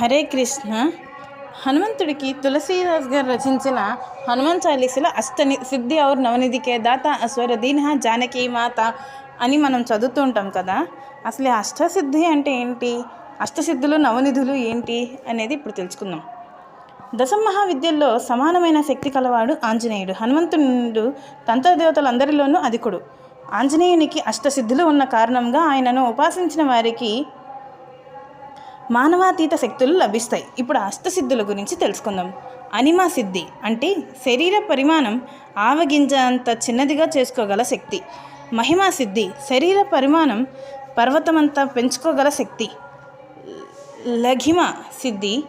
హరే కృష్ణ. హనుమంతుడికి తులసీదాస్ గారు రచించిన హనుమాన్ చాలీసులో అష్టని సిద్ధి ఔర్ నవనిధికే దాత అస్వర దీన జానకి మాత అని మనం చదువుతూ ఉంటాం కదా. అసలు అష్టసిద్ధి అంటే ఏంటి? అష్టసిద్ధులు నవనిధులు ఏంటి అనేది ఇప్పుడు తెలుసుకుందాం. దశమహావిద్యల్లో సమానమైన శక్తి కలవాడు ఆంజనేయుడు. హనుమంతుడు తంత్రదేవతలందరిలోనూ అధికుడు. ఆంజనేయునికి అష్టసిద్ధులు ఉన్న కారణంగా ఆయనను ఉపాసించిన వారికి మానవాతీత శక్తులు లభిస్తాయి. ఇప్పుడు అష్టసిద్ధుల గురించి తెలుసుకుందాం. అనిమా సిద్ధి అంటే శరీర పరిమాణం ఆవగింజ అంత చిన్నదిగా చేసుకోగల శక్తి. మహిమా సిద్ధి శరీర పరిమాణం పర్వతమంతా పెంచుకోగల శక్తి. లఘిమ సిద్ధి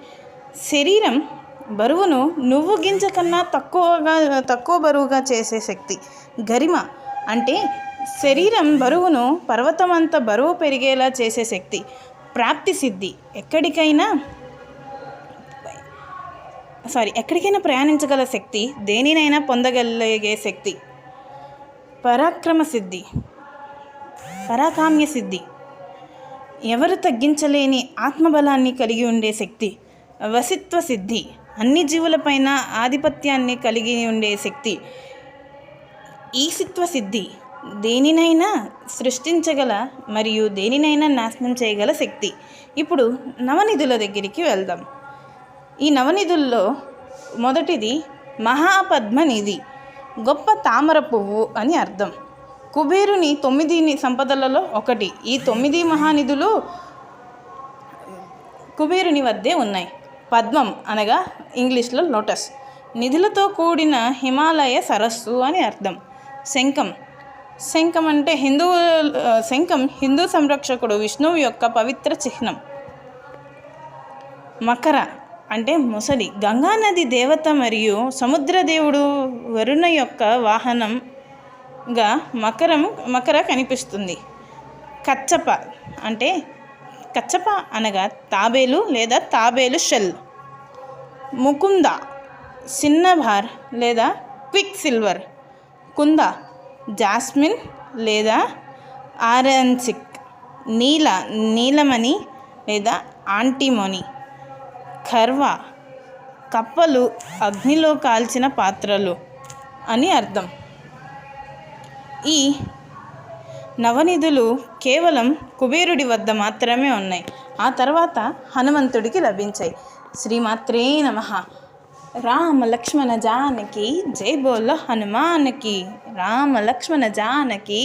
శరీరం బరువును నువ్వు గింజ కన్నా తక్కువగా తక్కువ బరువుగా చేసే శక్తి. గరిమ అంటే శరీరం బరువును పర్వతమంత బరువు పెరిగేలా చేసే శక్తి. ప్రాప్తి సిద్ధి. ఎక్కడికైనా సారీ ఎక్కడికైనా ప్రయాణించగల శక్తి దేనినైనా పొందగలిగే శక్తి. పరాక్రమ సిద్ధి. పరాకామ్య సిద్ధి. ఎవరు తగ్గించలేని ఆత్మబలాన్ని కలిగి ఉండే శక్తి. వసిత్వ సిద్ధి. అన్ని జీవులపైన ఆధిపత్యాన్ని కలిగి ఉండే శక్తి. ఈసిత్వ సిద్ధి. దేనినైనా సృష్టించగల మరియు దేనినైనా నాశనం చేయగల శక్తి. ఇప్పుడు నవనిధుల దగ్గరికి వెళ్దాం. ఈ నవనిధుల్లో మొదటిది మహాపద్మ నిధి గొప్ప తామర పువ్వు అని అర్థం. కుబేరుని తొమ్మిది సంపదలలో ఒకటి. ఈ తొమ్మిది మహానిధులు కుబేరుని వద్దే ఉన్నాయి. పద్మం అనగా ఇంగ్లీష్లో లోటస్. నిధులతో కూడిన హిమాలయ సరస్సు అని అర్థం. శంఖం శంఖం అంటే హిందూ శంఖం హిందూ సంరక్షకుడు విష్ణువు యొక్క పవిత్ర చిహ్నం. మకర అంటే ముసలి. గంగానది దేవత మరియు సముద్రదేవుడు వరుణ యొక్క వాహనంగా మకరం మకర కనిపిస్తుంది. కచ్చప అంటే కచ్చప అనగా తాబేలు లేదా తాబేలు షెల్. ముకుంద సిన్నభార్ లేదా క్విక్ సిల్వర్. కుంద జాస్మిన్ లేదా ఆరెన్సిక్ నీల నీలమణి లేదా ఆంటిమోని ఖర్వా కప్పలు అగ్నిలో కాల్చిన పాత్రలు అని అర్థం. ఈ నవనిధులు కేవలం కుబేరుడి వద్ద మాత్రమే ఉన్నాయి. ఆ తర్వాత హనుమంతుడికి లభించాయి. శ్రీమాత్రే నమ. రామ లక్ష్మణ జానకి జై బోల హనుమానికి. రామ లక్ష్మణ జానకి